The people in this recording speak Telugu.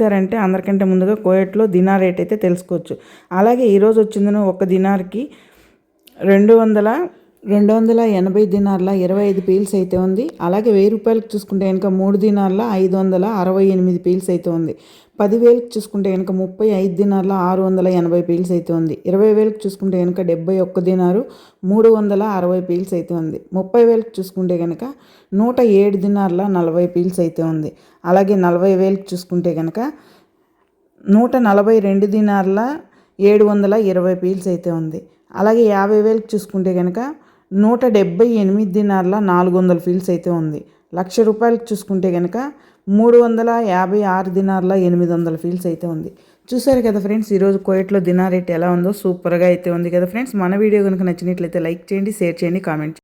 చేశారంటే అందరికంటే ముందుగా కోయట్లో దినార్ రేట్ అయితే తెలుసుకోవచ్చు. అలాగే ఈరోజు వచ్చిందను ఒక దినార్కి రెండు వందల రెండు వందల ఎనభై దినార్ల ఇరవై ఐదు పీల్స్ అయితే ఉంది. అలాగే వెయ్యి రూపాయలకు చూసుకుంటే కనుక మూడు దినార్ల ఐదు వందల అరవై ఎనిమిది పీల్స్ అయితే ఉంది. పదివేలకు చూసుకుంటే కనుక ముప్పై ఐదు దినార్ల ఆరు వందల ఎనభై పీల్స్ అయితే ఉంది. ఇరవై వేలకు చూసుకుంటే కనుక డెబ్బై ఒక్క దినారు మూడు వందల అరవై పీల్స్ అయితే ఉంది. ముప్పై వేలకు చూసుకుంటే కనుక నూట ఏడు దినార్ల నలభై పీల్స్ అయితే ఉంది. అలాగే నలభై వేలకు చూసుకుంటే కనుక నూట నలభై రెండు దినార్ల ఏడు వందల ఇరవై పీల్స్ అయితే ఉంది. అలాగే యాభై వేలకు చూసుకుంటే కనుక నూట డెబ్బై ఎనిమిది దినార్ల నాలుగు వందల ఫీల్స్ అయితే ఉంది. లక్ష రూపాయలకు చూసుకుంటే కనుక మూడు వందల యాభై ఆరు దినార్ల ఎనిమిది వందల ఫీల్స్ అయితే ఉంది. చూసారు కదా ఫ్రెండ్స్ ఈరోజు కోయట్లో దినార్ రేట్ ఎలా ఉందో సూపర్గా అయితే ఉంది కదా ఫ్రెండ్స్. మన వీడియో కనుక నచ్చినట్లయితే లైక్ చేయండి షేర్ చేయండి కామెంట్